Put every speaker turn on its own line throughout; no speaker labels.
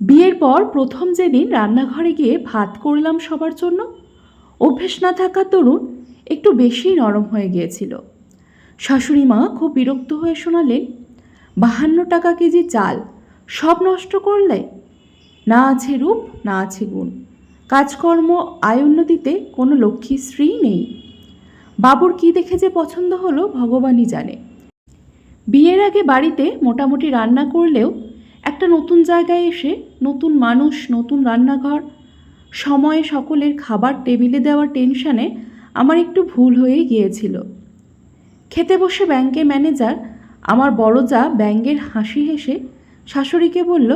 বিয়ের পর প্রথম যেদিন রান্নাঘরে গিয়ে ভাত করলাম সবার জন্য, অভ্যেস না থাকা তরুণ একটু বেশি নরম হয়ে গিয়েছিল। শাশুড়ি মা খুব বিরক্ত হয়ে শোনালেন, বাহান্ন টাকা কেজি চাল সব নষ্ট করলে? না আছে রূপ, না আছে গুণ। কাজকর্ম, আয় উন্নতিতে কোনো লক্ষ্মী স্ত্রী নেই। বাবুর কি দেখে যে পছন্দ হলো, ভগবানই জানে। বিয়ের আগে বাড়িতে মোটামুটি রান্না করলেও একটা নতুন জায়গায় এসে নতুন মানুষ, নতুন রান্নাঘর, সময়ে সকলের খাবার টেবিলে দেওয়ার টেনশানে আমার একটু ভুল হয়ে গিয়েছিল। খেতে বসে ব্যাংকের ম্যানেজার আমার বড় যা ব্যাঙ্গের হাসি হেসে শাশুড়িকে বলল,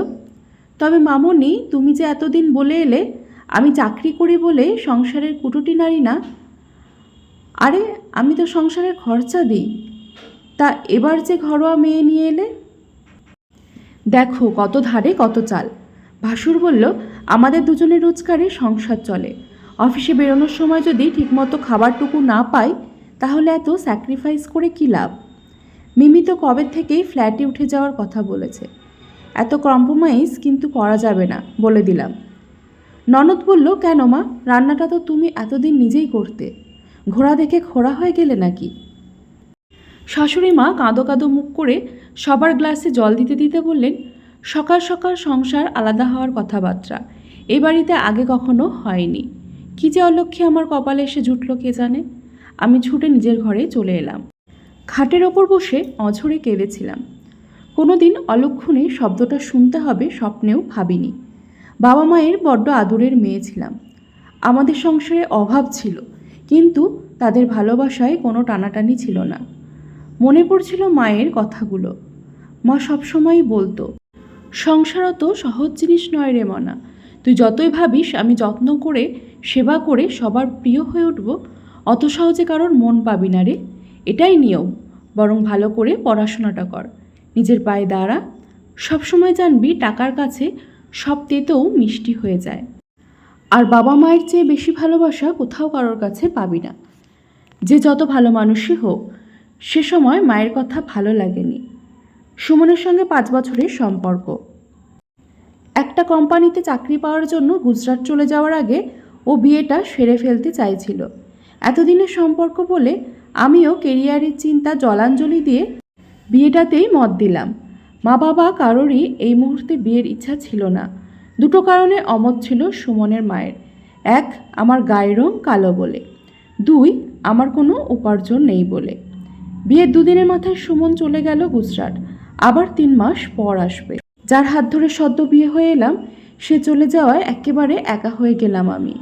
তবে মামনি, তুমি যে এতদিন বলে এলে, আমি চাকরি করি বলে সংসারের কুটুটি নারী না। আরে, আমি তো সংসারের খরচা দিই। তা এবার যে ঘরোয়া মেয়ে নিয়ে এলে? দেখো কত ধারে কত চাল। ভাসুর বলল, আমাদের দুজনের রোজগারে সংসার চলে। অফিসে বেরোনোর সময় যদি ঠিকমতো খাবারটুকু না পাই, তাহলে এত স্যাক্রিফাইস করে কী লাভ? মিমি তো কবে থেকেই ফ্ল্যাটে উঠে যাওয়ার কথা বলেছে। এত কম্প্রোমাইজ কিন্তু করা যাবে না, বলে দিলাম। ননদ বলল, কেন মা? রান্নাটা তো তুমি এতদিন নিজেই করতে। ঘোড়া দেখে খোড়া হয়ে গেলে নাকি? শাশুড়ি মা কাঁদো কাঁদো মুখ করে সবার গ্লাসে জল দিতে দিতে বললেন, সকাল সকাল সংসার আলাদা হওয়ার কথাবার্তা। এ বাড়িতে আগে কখনো হয়নি। কী যে অলক্ষ্যে আমার কপালে এসে জুটল কে জানে? আমি ছুটে নিজের ঘরে চলে এলাম। খাটের ওপর বসে অঝরে কেঁদেছিলাম। কোনো দিন অলক্ষণে শব্দটা শুনতে হবে স্বপ্নেও ভাবিনি। বাবা মায়ের বড্ড আদরের মেয়ে ছিলাম। আমাদের সংসারে অভাব ছিল, কিন্তু তাদের ভালোবাসায় কোনো টানাটানি ছিল না। মনে পড়ছিল মায়ের কথাগুলো। মা সবসময়ই বলতো, সংসার তো সহজ জিনিস নয় রে মনা। তুই যতই ভাবিস আমি যত্ন করে, সেবা করে সবার প্রিয় হয়ে উঠব, অত সহজে কারোর মন পাবি না রে। এটাই নিয়ম, বরং ভালো করে পড়াশোনাটা কর। নিজের পায়ে দাঁড়া। সবসময় জানবি টাকার কাছে সব তেতেও মিষ্টি হয়ে যায়। আর বাবা মায়ের চেয়ে বেশি ভালোবাসা কোথাও কারোর কাছে পাবি না। যে যত ভালো মানুষই হোক সে সময় মায়ের কথা ভালো লাগেনি। সুমনের সঙ্গে পাঁচ বছরের সম্পর্ক। একটা কোম্পানিতে চাকরি পাওয়ার জন্য গুজরাট চলে যাওয়ার আগে ও বিয়েটা সেরে ফেলতে চাইছিল। এতদিনের সম্পর্ক বলে আমিও কেরিয়ারের চিন্তা জলাঞ্জলি দিয়ে বিয়েটাতেই মত দিলাম। মা বাবা কারোরই এই মুহূর্তে বিয়ের ইচ্ছা ছিল না। দুটো কারণে অমত ছিল সুমনের মায়ের। এক, আমার গায়ের রং কালো বলে। দুই, আমার কোনো উপার্জন নেই বলে। বিয়ের দুদিনের মাথায় সুমন চলে গেল গুজরাট। আবার তিন মাস পর আসবে। যার হাত ধরে সদ্য বিয়ে হয়ে এলাম, সে চলে যাওয়ায় একেবারে একা হয়ে গেলাম আমি।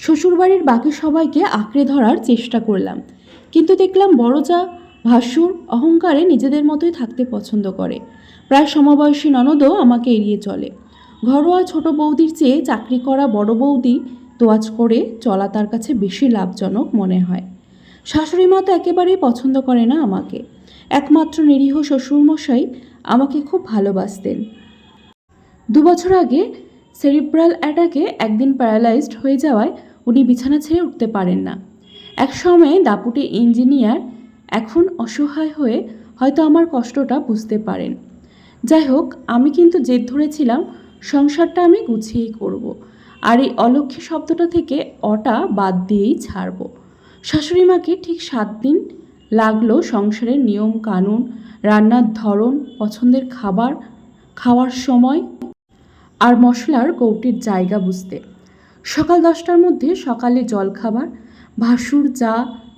শ্বশুরবাড়ির বাকি সবাইকে আঁকড়ে ধরার চেষ্টা করলাম। কিন্তু দেখলাম বড় যা ভাসুর, অহংকারে নিজেদের মতোই থাকতে পছন্দ করে। প্রায় সমবয়সী ননদও আমাকে এড়িয়ে চলে। ঘরোয়া ছোট বৌদির চেয়ে চাকরি করা বড় বৌদি তোয়াজ করে চলা তার কাছে বেশি লাভজনক মনে হয়। শাশুড়ি মা তো একেবারেই পছন্দ করে না আমাকে। একমাত্র নিরীহ শ্বশুরমশাই আমাকে খুব ভালোবাসতেন। দু বছর আগে সেরিব্রাল অ্যাটাকে একদিন প্যারালাইজড হয়ে যাওয়ায় উনি বিছানা ছেড়ে উঠতে পারেন না। এক সময়ে দাপুটে ইঞ্জিনিয়ার এখন অসহায় হয়ে হয়তো আমার কষ্টটা বুঝতে পারেন। যাই হোক, আমি কিন্তু জেদ ধরেছিলাম সংসারটা আমি গুছিয়েই করব। আর এই অলক্ষ্যে শব্দটা থেকে অটা বাদ দিয়েই ছাড়ব। শাশুড়ি মাকে ঠিক সাত দিন লাগল সংসারের নিয়ম কানুন, রান্নার ধরন, পছন্দের খাবার, খাওয়ার সময় আর মশলার কৌটির জায়গা বুঝতে। সকাল দশটার মধ্যে সকালে জলখাবার, ভাসুর চা,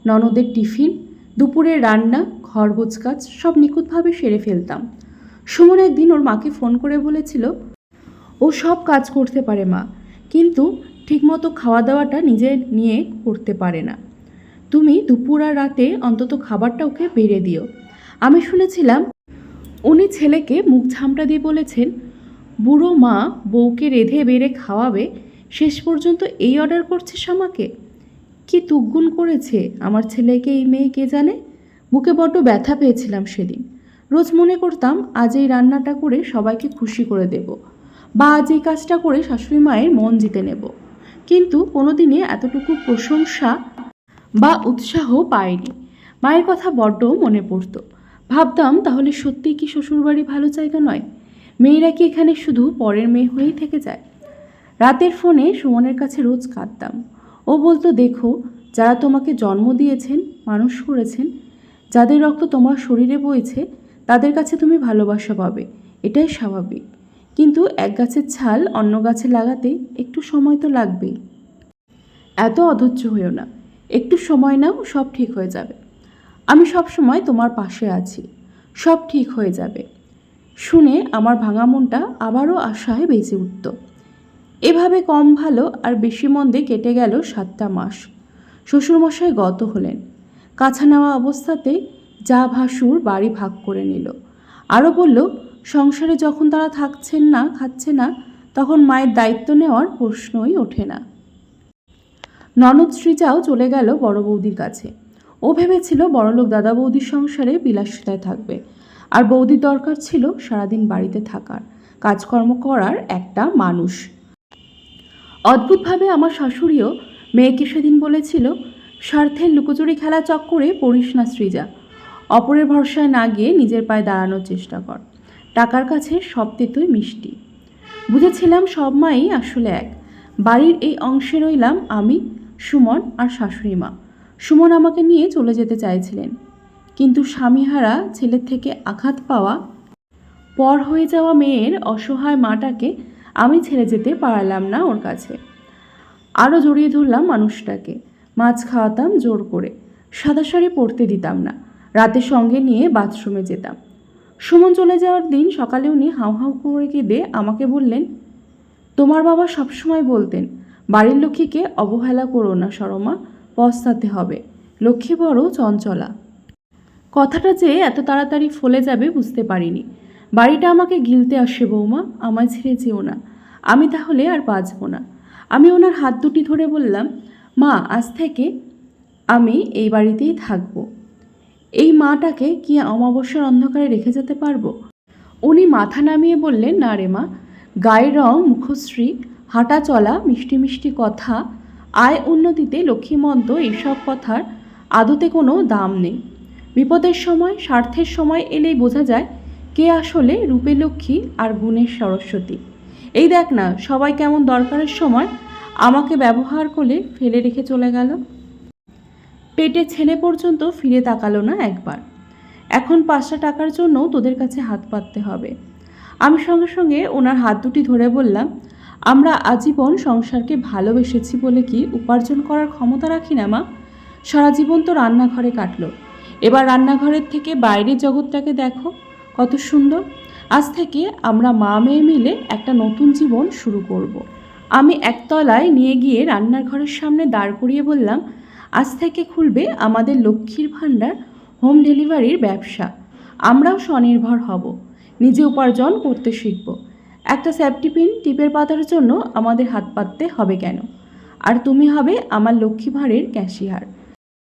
ননদের টিফিন দুপুরে রান্না ঘর গোছকাজ সব নিখুঁতভাবে সেরে ফেলতাম। সুমন একদিন ওর মাকে ফোন করে বলেছিল, ও সব কাজ করতে পারে মা, কিন্তু ঠিকমতো খাওয়া দাওয়াটা নিজে নিয়ে করতে পারে না। তুমি দুপুর আর রাতে অন্তত খাবারটা ওকে বেড়ে দিও। আমি শুনেছিলাম, উনি ছেলেকে মুখ ঝামটা দিয়ে বলেছেন, বুড়ো মা বউকে রেধে বেড়ে খাওয়াবে, শেষ পর্যন্ত এই অর্ডার করছিস আমাকে? কি তুগুন করেছে আমার ছেলেকে এই মেয়ে কে জানে? বুকে বড্ড ব্যথা পেয়েছিলাম সেদিন। রোজ মনে করতাম, আজ এই রান্নাটা করে সবাইকে খুশি করে দেব বা আজ এই কাজটা করে শাশুড়ি মায়ের মন জিতে নেব। কিন্তু কোনোদিনে এতটুকু প্রশংসা বা উৎসাহ পাইনি মায়ের কথা বড্ড মনে পড়তো। ভাবতাম, তাহলে সত্যিই কি শ্বশুরবাড়ি ভালো জায়গা নয়? মেয়েরা কি এখানে শুধু পরের মেয়ে হয়েই থেকে যায়? রাতের ফোনে সুমনের কাছে রোজ কাঁদতাম। ও বলতো, দেখো, যারা তোমাকে জন্ম দিয়েছেন, মানুষ করেছেন, যাদের রক্ত তোমার শরীরে বইছে, তাদের কাছে তুমি ভালোবাসা পাবে। এটাই স্বাভাবিক। কিন্তু এক গাছের ছাল অন্য গাছে লাগাতে একটু সময় তো লাগবেই। এত অধৈর্য হয়েও না। একটু সময় নাও, সব ঠিক হয়ে যাবে। আমি সব সময় তোমার পাশে আছি, সব ঠিক হয়ে যাবে। শুনে আমার ভাঙা মনটা আবারও আশায় বেঁচে উঠত। এভাবে কম ভালো আর বেশি মন্দে কেটে গেল সাতটা মাস। শ্বশুরমশাই গত হলেন। কাছা নেওয়া অবস্থাতে যা ভাসুর বাড়ি ভাগ করে নিল। আরও বলল, সংসারে যখন তারা থাকছেন না, খাচ্ছে না, তখন মায়ের দায়িত্ব নেওয়ার প্রশ্নই ওঠে না। ননদ শ্রীজাও চলে গেল বড় বৌদির কাছে। ও ভেবেছিল বড়লোক দাদা বৌদির সংসারে বিলাসিতায় থাকবে। আর বৌদির দরকার ছিল সারাদিন বাড়িতে থাকার। কাজকর্ম করার একটা মানুষ। অদ্ভুতভাবে আমার শাশুড়িও মেয়েকে সেদিন বলেছিল, স্বার্থের লুকোচুরি খেলা চক্করে পড়িস না সৃজা অপরের ভরসায় না গিয়ে নিজের পায়ে দাঁড়ানোর চেষ্টা কর। টাকার কাছে সব তেতোই মিষ্টি। বুঝেছিলাম সব মাই আসলে এক। বাড়ির এই অংশে রইলাম আমি সুমন আর শাশুড়ি মা। সুমন আমাকে নিয়ে চলে যেতে চাইছিলেন। কিন্তু স্বামীহারা ছেলের থেকে আঘাত পাওয়া, পর হয়ে যাওয়া মেয়ের অসহায় মাটাকে আমি ছেড়ে যেতে পারলাম না ওর কাছে। আরও জড়িয়ে ধরলাম মানুষটাকে। মাছ খাওয়াতাম জোর করে। সাদা শাড়ি পরতে দিতাম না। রাতে সঙ্গে নিয়ে বাথরুমে যেতাম। সুমন চলে যাওয়ার দিন সকালে উনি হাউ হাউ করে কেঁদে আমাকে বললেন, তোমার বাবা সবসময় বলতেন বাড়ির লক্ষ্মীকে অবহেলা করো না সরমা, পস্তাতে হবে। লক্ষ্মী বড় চঞ্চলা। কথাটা যে এত তাড়াতাড়ি ফলে যাবে বুঝতে পারিনি। বাড়িটা আমাকে গিলতে আসে বৌমা, আমায় ছেড়ে যেও না। আমি তাহলে আর বাঁচব না। আমি ওনার হাত দুটি ধরে বললাম, মা, আজ থেকে আমি এই বাড়িতেই থাকব। এই মাটাকে কি অমাবস্যার অন্ধকারে রেখে যেতে পারব? উনি মাথা নামিয়ে বললেন, না রে মা, গায়ের রং মুখশ্রী হাঁটা চলা, মিষ্টি মিষ্টি কথা, আয় উন্নতিতে লক্ষ্মীমন্ত এইসব কথার আদতে কোনো দাম নেই। বিপদের সময়, স্বার্থের সময় এলেই বোঝা যায় কে আসলে রূপে লক্ষ্মী আর গুণের সরস্বতী। এই দেখ না, সবাই কেমন দরকারের সময় আমাকে ব্যবহার করে ফেলে রেখে চলে গেল। পেটে ছেলে পর্যন্ত ফিরে তাকালো না একবার। এখন পাঁচটা টাকার জন্য তোদের কাছে হাত পাততে হবে। আমি সঙ্গে সঙ্গে ওনার হাত দুটি ধরে বললাম আমরা আজীবন সংসারকে ভালোবেসেছি বলে কি উপার্জন করার ক্ষমতা রাখি না, মা? সারা জীবন তো রান্নাঘরে কাটলো। এবার রান্নাঘরের থেকে বাইরের জগৎটাকে দেখো, কত সুন্দর। আজ থেকে আমরা মা মেয়ে মিলে একটা নতুন জীবন শুরু করব। আমি একতলায় নিয়ে গিয়ে রান্নার ঘরের সামনে দাঁড় করিয়ে বললাম, আজ থেকে খুলবে আমাদের লক্ষ্মীর ভাণ্ডার, হোম ডেলিভারির ব্যবসা। আমরাও স্বনির্ভর হব। নিজে উপার্জন করতে শিখব। একটা সেফটি পিন টিপের পাতার জন্য আমাদের হাত পাততে হবে কেন? আর তুমি হবে আমার লক্ষ্মী ভাঁড়ের ক্যাশিয়ার